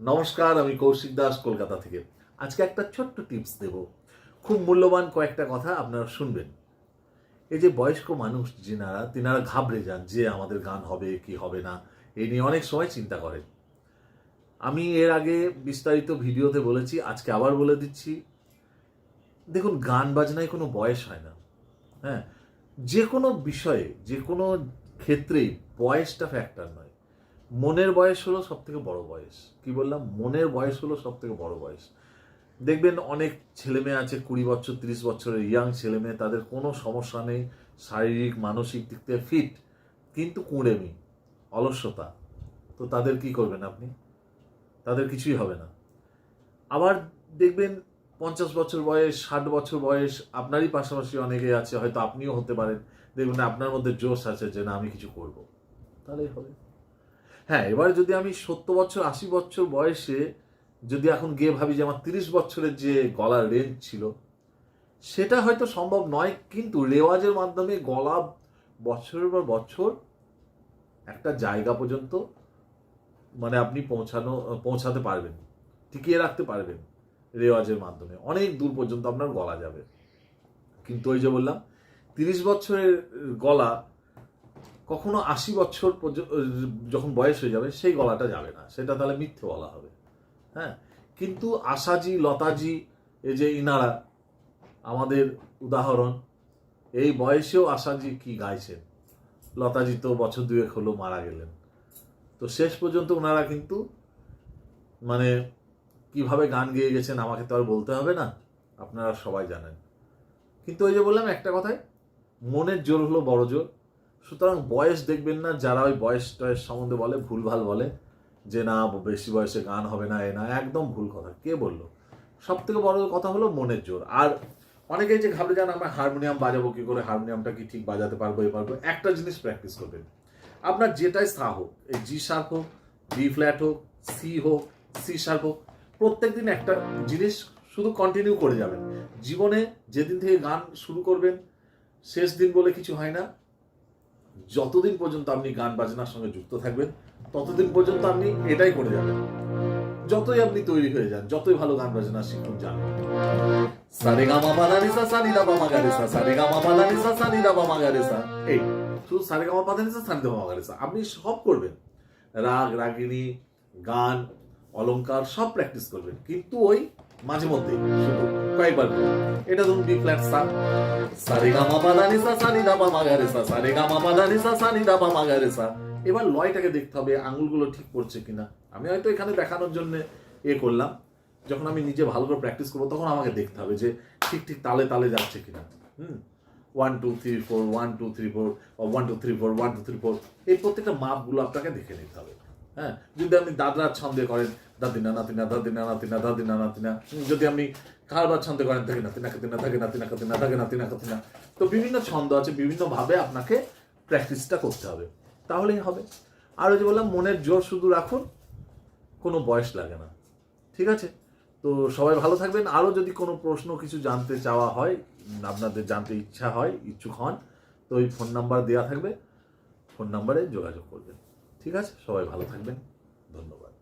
নমস্কার, আমি কৌশিক দাস কলকাতা থেকে। আজকে একটা ছোট্ট টিপস দেব। খুব মূল্যবান কয়েকটা কথা আপনারা শুনবেন। এই যে বয়স্ক মানুষ যিনারা, তিনারা ঘাবড়ে যান যে আমাদের গান হবে কি হবে না এই নিয়ে অনেক সময় চিন্তা করেন। আমি এর আগে বিস্তারিত ভিডিওতে বলেছি, আজকে আবার বলে দিচ্ছি। দেখুন, গান বাজনায় কোনো বয়স হয় না। হ্যাঁ যে কোনো বিষয়ে, যে কোনো ক্ষেত্রেই বয়সটা ফ্যাক্টর নয়। মনের বয়স হলো সব থেকে বড় বয়স। কি বললাম? মনের বয়স হলো সব থেকে বড় বয়স। দেখবেন অনেক ছেলে মেয়ে আছে, কুড়ি বছর, তিরিশ বছরের ইয়াং ছেলে মেয়ে, তাদের কোনো সমস্যা নেই, শারীরিক, মানসিক দিক থেকে ফিট কিন্তু কুঁড়েমি অলস্যতা তো তাদের কি করবেন আপনি? তাদের কিছুই হবে না। আবার দেখবেন পঞ্চাশ বছর বয়স, ষাট বছর বয়স, আপনারই পাশাপাশি অনেকে আছে, হয়তো আপনিও হতে পারেন। দেখবেন আপনার মধ্যে জোশ আছে যে, না, আমি কিছু করব। তাহলেই হবে। হ্যাঁ এবার যদি আমি সত্তর বছর, আশি বছর বয়সে যদি এখন গিয়ে ভাবি যে আমার তিরিশ বছরের যে গলার রেঞ্জ ছিল, সেটা হয়তো সম্ভব নয়, কিন্তু রেওয়াজের মাধ্যমে গলা বছরের পর বছর একটা জায়গা পর্যন্ত মানে আপনি পৌঁছানো, পৌঁছাতে পারবেন, টিকিয়ে রাখতে পারবেন রেওয়াজের মাধ্যমে। অনেক দূর পর্যন্ত আপনার গলা যাবে। কিন্তু ওই যে বললাম, তিরিশ বছরের গলা কখনো আশি বছর যখন বয়স হয়ে যাবে, সেই গলাটা যাবে না। সেটা তাহলে মিথ্যে বলা হবে। হ্যাঁ? কিন্তু আশাজি, লতাজি এই যে ইনারা, আমাদের উদাহরণ, এই বয়সেও আশাজি কি গাইছেন? লতাজি তো বছর দুয়েক হলো মারা গেলেন। তো শেষ পর্যন্ত ওনারা কিন্তু মানে কীভাবে গান গেয়ে গেছেন আমাকে তো আর বলতে হবে না, আপনারা সবাই জানেন। কিন্তু ওই যে বললাম একটা কথায়, মনের জোর হলো বড় জোর। সুতরাং বয়স দেখবেন না, যারা ওই বয়স টয়স সম্বন্ধে বলে, ভুলভাল বলে, যে না, বেশি বয়সে গান হবে না, এ না, একদম ভুল কথা। কে বলল? সব থেকে বড় কথা হলো মনের জোর। আর অনেকেই যে ঘাবড়ে যান, আমরা হারমোনিয়াম বাজাবো কি করে, হারমোনিয়ামটা কি ঠিক বাজাতে পারব, এ পারব, একটা জিনিস প্র্যাকটিস করবেন। আপনার যেটাই স্থা হোক, এই জি শার্প হোক বি ফ্ল্যাট হোক সি হোক সি শার্প হোক প্রত্যেক দিন একটা জিনিস শুধু কন্টিনিউ করে যাবেন। জীবনে যেদিন থেকে গান শুরু করবেন, শেষ দিন বলে কিছু হয় না। যতদিন পর্যন্ত আপনি গান বাজনার সঙ্গে যুক্ত থাকবেন, ততদিন পর্যন্ত আপনি এটাই করে যাবেন। যতই আপনি তৈরি হয়ে যান, যতই ভালো গান বাজনা শিখুন, যান। আপনি সব করবেন। রাগ, রাগিনী, গান, অলংকার, সব প্র্যাকটিস করবেন। কিন্তু ওই মাঝে মধ্যে শুধু কয়েকবার এটা ধরুন বি ফ্ল্যাট সা সারে গামা পাদানিসা সানি দা বামা গারেসা সারে গামা পাদানিসা সানি দা বামা গারেসা এবার লয়টাকে দেখতে হবে, আঙুলগুলো ঠিক পড়ছে কিনা। আমি হয়তো এখানে দেখানোর জন্য এ করলাম। যখন আমি নিজে ভালো করে প্র্যাকটিস করব, তখন আমাকে দেখতে হবে যে ঠিক ঠিক তালে তালে যাচ্ছে কিনা। হুম? One two three four one two three four one two three four one two three four এই প্রত্যেকটা মাপগুলো আপনাকে দেখে নিতে হবে। হ্যাঁ? যদি আপনি দাদরার ছন্দে করেন, দাদিনা, নাতিনা দাদিনা নাতিনা দাদিনা, নাতিনা যদি আপনি কারবার ছন্দে করেন, থাকে নাতিনা কাতিনা থাকে নাতিনা কাতিনা থাকে নাতিনা কাতিনা তো বিভিন্ন ছন্দ আছে, বিভিন্নভাবে আপনাকে প্র্যাকটিসটা করতে হবে। তাহলেই হবে। আর ওই যে বললাম, মনের জোর শুধু রাখুন, কোনো বয়স লাগে না। ঠিক আছে? তো সবাই ভালো থাকবেন। আরও যদি কোনো প্রশ্ন, কিছু জানতে চাওয়া হয়, আপনাদের জানতে ইচ্ছা হয়, ইচ্ছুক হন, তো ওই ফোন নাম্বার দেওয়া থাকবে। ফোন নাম্বারে যোগাযোগ করবেন। ঠিক আছে? সবাই ভালো থাকবেন। ধন্যবাদ।